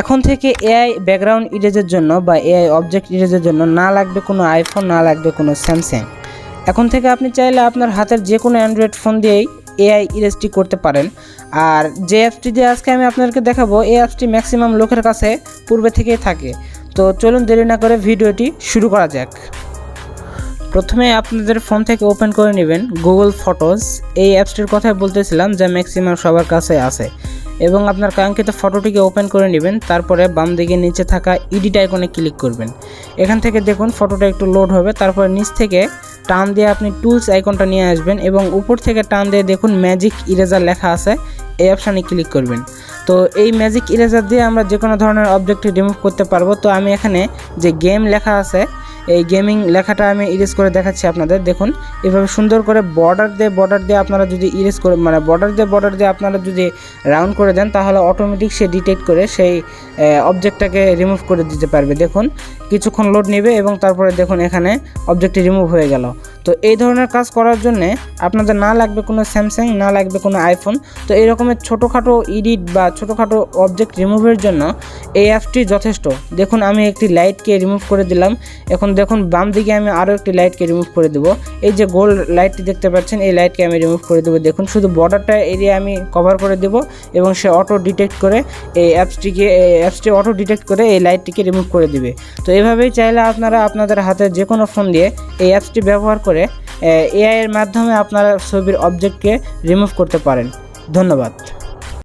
এখন থেকে AI background ইরেজের জন্য বা এআই অবজেক্ট ইরেজের জন্য না লাগবে কোনো আইফোন না লাগবে কোনো স্যামসাং এখন থেকে আপনি চাইলে আপনার হাতের যে কোনো অ্যান্ড্রয়েড ফোন দিয়েই এআই ইরেজটি করতে পারেন। আর যে অ্যাপসটি দিয়ে আজকে আমি আপনাদেরকে দেখাবো, এই অ্যাপসটি ম্যাক্সিমাম লোকের কাছে পূর্বে থেকেই থাকে। তো চলুন দেরি না করে ভিডিওটি শুরু করা যাক। প্রথমে আপনাদের ফোন থেকে ওপেন করে নেবেন গুগল ফটোজ এই অ্যাপসটির কথাই বলতেছিলাম যা ম্যাক্সিমাম সবার কাছে আছে। এবং আপনার কাঙ্ক্ষিত ফটোটিকে ওপেন করে নেবেন, তারপরে বাম দিকে নিচে থাকা ইডিট আইকনে ক্লিক করবেন। এখান থেকে দেখুন ফটোটা একটু লোড হবে, তারপরে নিচ থেকে টান দিয়ে আপনি টুলস আইকনটা নিয়ে আসবেন এবং উপর থেকে টান দিয়ে দেখুন ম্যাজিক ইরেজার লেখা আছে, এই অপশানে ক্লিক করবেন। তো এই ম্যাজিক ইরেজার দিয়ে আমরা যে কোনো ধরনের অবজেক্ট রিমুভ করতে পারব। তো আমি এখানে যে গেম লেখা আছে এই গেমিং লেখাটা আমি ইরেজ করে দেখাচ্ছি আপনাদের। দেখুন, এভাবে সুন্দর করে বর্ডার দিয়ে বর্ডার দিয়ে আপনারা যদি ইরেজ করে মানে বর্ডার দিয়ে বর্ডার দিয়ে আপনারা যদি রাউন্ড করে দেন, তাহলে অটোমেটিক সে ডিটেক্ট করে সেই অবজেক্টটাকে রিমুভ করে দিতে পারবে। দেখুন, কিছুক্ষণ লোড নেবে এবং তারপরে দেখুন এখানে অবজেক্টটি রিমুভ হয়ে গেল। তো এই ধরনের কাজ করার জন্যে আপনাদের না লাগবে কোনো স্যামসাং না লাগবে কোনো আইফোন তো এই রকমের ছোটোখাটো এডিট বা ছোটোখাটো অবজেক্ট রিমুভের জন্য এই অ্যাপটি যথেষ্ট। দেখুন, আমি একটি লাইটকে রিমুভ করে দিলাম। এখন দেখুন, বাম দিকে আমি আরও একটি লাইটকে রিমুভ করে দেবো। এই যে গোল লাইটটি দেখতে পাচ্ছেন, এই লাইটকে আমি রিমুভ করে দেবো। দেখুন, শুধু বর্ডারটা এরিয়া আমি কভার করে দেবো এবং সে অটো ডিটেক্ট করে এই অ্যাপসটিকে এই অ্যাপসটি অটো ডিটেক্ট করে এই লাইটটিকে রিমুভ করে দিবে। তো এভাবেই চাইলে আপনারা আপনাদের হাতে যে কোনো ফোন দিয়ে এই অ্যাপসটি ব্যবহার করে এআইয়ের মাধ্যমে আপনারা ছবির অবজেক্টকে রিমুভ করতে পারেন। ধন্যবাদ।